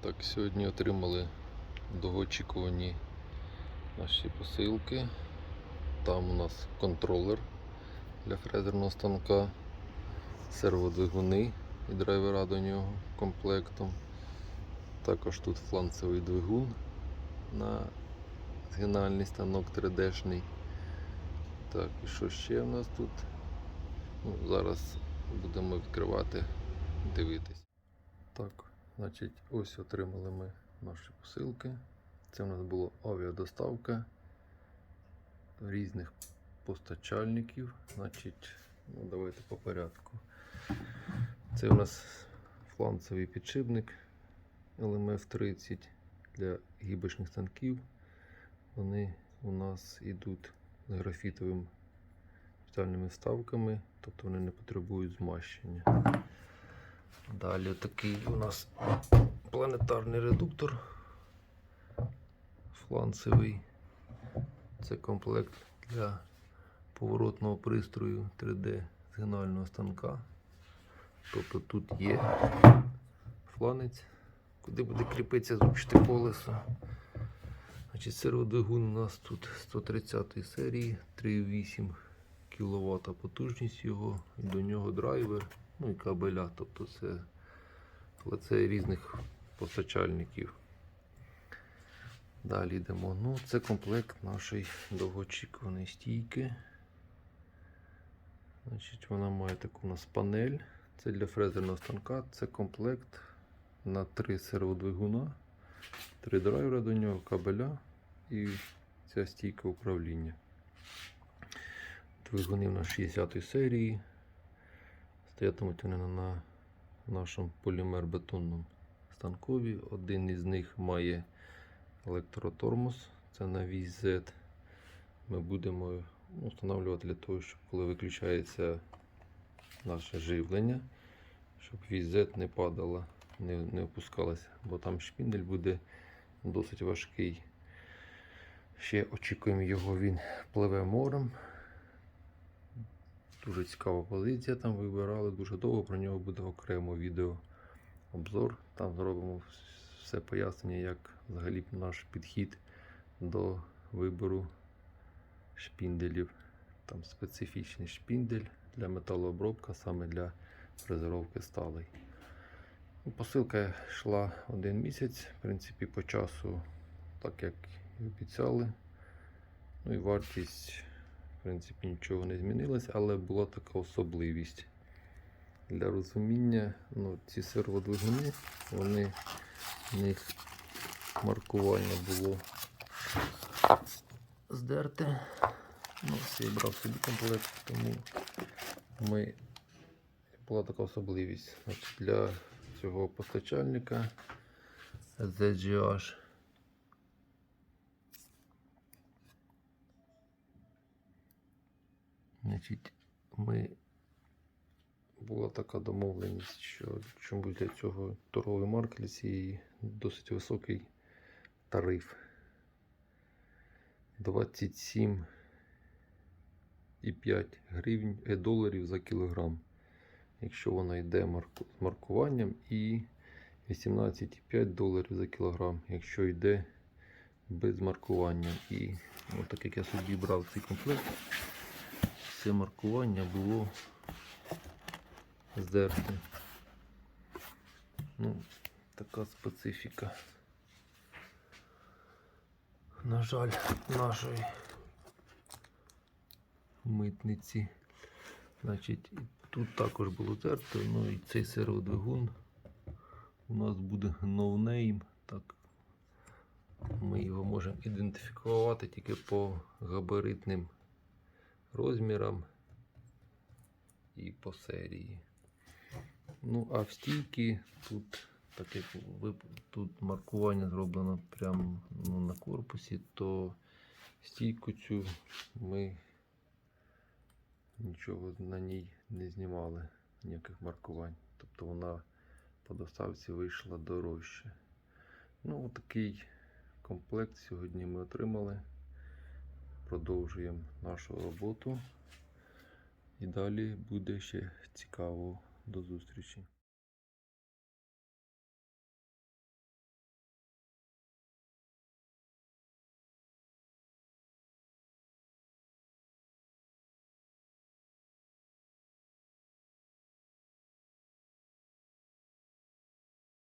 Так, сьогодні отримали довгоочікувані наші посилки. Там у нас контролер для фрезерного станка, серводвигуни і драйвера до нього комплектом. Також тут фланцевий двигун на згинальний станок 3D-шний. Так, і що ще в нас тут? Ну, зараз будемо відкривати, дивитись. Так, значить, ось отримали ми наші посилки. Це в нас була авіадоставка різних постачальників. Значить, ну, давайте по порядку. Це у нас фланцевий підшипник LMF30 для гібочних станків. Вони у нас йдуть з графітовими спеціальними вставками, тобто вони не потребують змащення. Далі такий у нас планетарний редуктор фланцевий. Це комплект для поворотного пристрою 3D згинального станка. Тобто тут є фланець, куди буде кріпитися зубчате колесо. Значить, серводвигун у нас тут 130 серії, 3,8 кВт потужність його, і до нього драйвер, ну і кабеля, тобто це, але різних постачальників. Далі йдемо. Ну, це комплект нашої довгоочікуваної стійки. Значить, вона має таку у нас панель. Це для фрезерного станка. Це комплект на три серводвигуна, три драйвера до нього, кабеля і ця стійка управління. Двигуни в нас 60 серії. Стоятимуть вони на нашому полімер-бетонному станкові. Один із них має електротормоз, це на Z. Ми будемо встановлювати для того, щоб коли виключається наше живлення, щоб Z не падала, не, не опускалася, бо там шпіндель буде досить важкий. Ще очікуємо його, він пливе морем. Дуже цікава позиція там вибирали, дуже довго про нього буде окремо відео обзор. Там зробимо все пояснення, як взагалі наш підхід до вибору шпінделів. Там специфічний шпіндель для металообробка, саме для фрезеровки сталей. Ну, Посилка йшла один місяць, в принципі, по часу, так як і обіцяли. Ну і вартість, в принципі, нічого не змінилась, але була така особливість. Для розуміння, ну, ці серводвигуни, вони в них маркування було здерте. Ну, я брав собі комплект, тому ми була така особливість. Значить, для цього постачальника ZGH Значить, ми була така домовленість, що чомусь для цього торгової марки для цієї досить високий тариф. 27,5 гривень е, доларів за кілограм. Якщо вона йде марку, з маркуванням, і 18,5 доларів за кілограм, якщо йде без маркування. І от так як я собі брав цей комплект, це маркування було здерти. Ну, така специфіка. На жаль, нашої митниці. Значить, тут також було здерто, ну і цей серводвигун у нас буде ноунейм. Так, ми його можемо ідентифікувати тільки по габаритним розмірам і по серії. Ну, а в стійки тут, так як тут маркування зроблено прямо ну, на корпусі, то стійку цю ми нічого на ній не знімали, ніяких маркувань. Тобто вона по доставці вийшла дорожче. Ну, такий комплект сьогодні ми отримали. Продовжуємо нашу роботу. І далі буде ще цікаво. До зустрічі.